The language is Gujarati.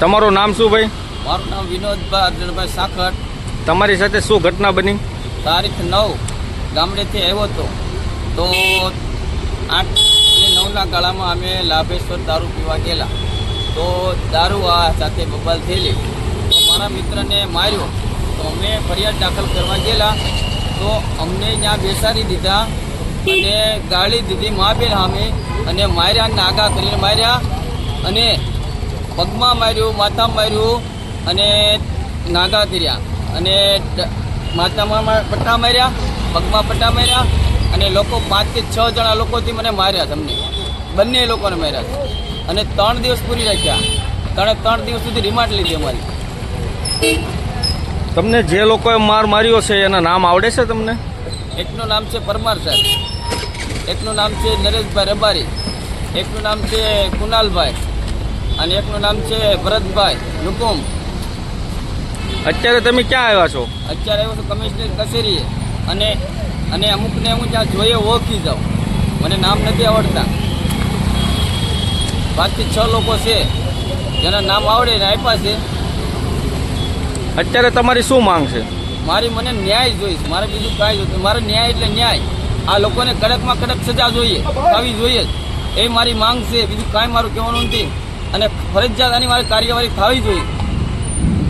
તમારું નામ શું ભાઈ? મારું નામ વિનોદભાઈ અર્જુનભાઈ સાખર. તમારી સાથે શું ઘટના બની? તારીખ નવ ગામડેથી આવ્યો હતો. તો આઠ નવના ગાળામાં અમે લાભેશ્વર દારૂ પીવા ગયેલા. તો દારૂ આ સાથે બબાલ થયેલી. તો મારા મિત્રને માર્યો. તો અમે ફરિયાદ દાખલ કરવા ગયેલા. તો અમને ત્યાં બેસાડી દીધા અને ગાળી દીધી મા બેન સામે અને માર્યા નાગા કરીને માર્યા અને પગમાં માર્યું માથામાં માર્યું અને નાગા કર્યા. અને માથામાં પટ્ટા માર્યા પગમાં પટ્ટા માર્યા અને લોકો પાંચથી છ જણા લોકોથી મને માર્યા તમને. બંને લોકોને માર્યા અને ત્રણ દિવસ પૂરી રાખ્યા. ત્રણે ત્રણ દિવસ સુધી રિમાન્ડ લીધી અમારી. તમને જે લોકોએ માર માર્યો છે એના નામ આવડે છે તમને? એકનું નામ છે પરમાર સાહેબ. એકનું નામ છે નરેશભાઈ રબારી. એકનું નામ છે કુનાલભાઈ અને એકનું નામ છે ભરતભાઈ નુકુમ અત્યારે તમે ક્યાં આવ્યા છો? અત્યારે આવ્યો છું કમિશનર કચેરીએ. અને અને અમુકને હું જ્યાં જોઈએ ઓળખી જાઉં. મને નામ નથી આવડતા. પાંચથી છ લોકો છે. જેના નામ આવડે ને આપ્યા છે. અત્યારે તમારી શું માંગ છે? મારી મને ન્યાય જોઈશ. મારે બીજું કાંઈ જોઈતું મારે ન્યાય એટલે ન્યાય. આ લોકોને કડકમાં કડક સજા જોઈએ. આવી જોઈએ એ મારી માંગ છે. બીજું કાંઈ મારું કહેવાનું નથી. અને ફરજિયાત આની મારી કાર્યવાહી થવી જોઈએ.